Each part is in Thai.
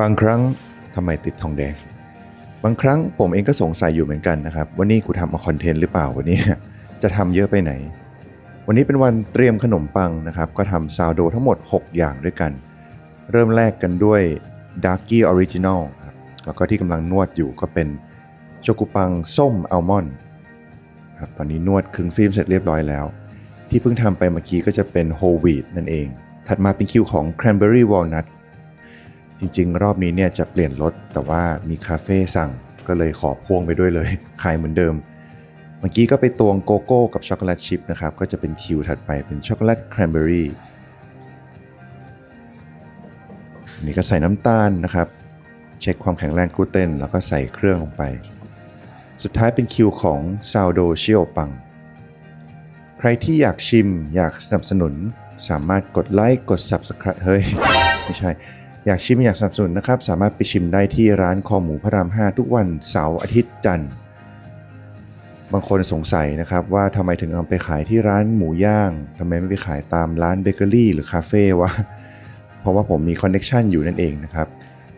บางครั้งทำไมติดทองแดง บางครั้งผมเองก็สงสัยอยู่เหมือนกันนะครับว่านี่กูทำเอาคอนเทนต์หรือเปล่าวันนี้จะทำเยอะไปไหน วันนี้เป็นวันเตรียมขนมปังนะครับ ก็ทำซาวโดทั้งหมด 6 อย่างด้วยกัน เริ่มแรกกันด้วย d a r k y Original ครับแล้วก็ที่กำลังนวดอยู่ก็เป็นโชกุปังส้มอัลมอนด์ครับตอนนี้นวดครึ่งฟิล์มเสร็จเรียบร้อยแล้ว ที่เพิ่งทำไปเมื่อกี้ก็จะเป็นโฮวีดนั่นเอง ถัดมาเป็นคิวของ Cranberry Walnut จริงๆ รอบนี้เนี่ยจะเปลี่ยนรสแต่ว่ามีคาเฟ่สั่งก็เลยขอพ่วงไปด้วยเลยขายเหมือนเดิม เมื่อกี้ก็ไปตวงโกโก้กับช็อกโกแลตชิพนะครับก็จะเป็นคิวถัดไปเป็นช็อกโกแลตแครนเบอรี่นี่ก็ใส่น้ำตาลนะครับ เช็คความแข็งแรงกลูเตนแล้วก็ใส่เครื่องลงไป สุดท้ายเป็นคิวของซาวโดเชียวปัง ใครที่อยากชิมอยากสนับสนุน สามารถกดไลค์กด Subscribe เฮ้ย ไม่ใช่ อยากชิมอยากสนับสนุนนะครับ สามารถไปชิมได้ที่ร้านคอหมูพระราม 5 ทุกวันเสาร์อาทิตย์จันทร์ บางคนสงสัยนะครับว่าทำไมถึงเอาไปขายที่ร้านหมูย่างทำไมไม่ไปขายตามร้านเบเกอรี่หรือคาเฟ่วะเพราะว่าผมมีคอนเน็ชันอยู่นั่นเองนะครับ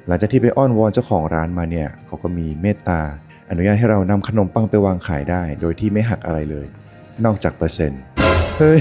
หลังจากที่ไปอ้อนวอนเจ้าของร้านมาเนี่ยเขาก็มีเมตตา อนุญาตให้เรานำขนมปังไปวางขายได้ โดยที่ไม่หักอะไรเลย นอกจากเปอร์เซ็นต์เฮ้ย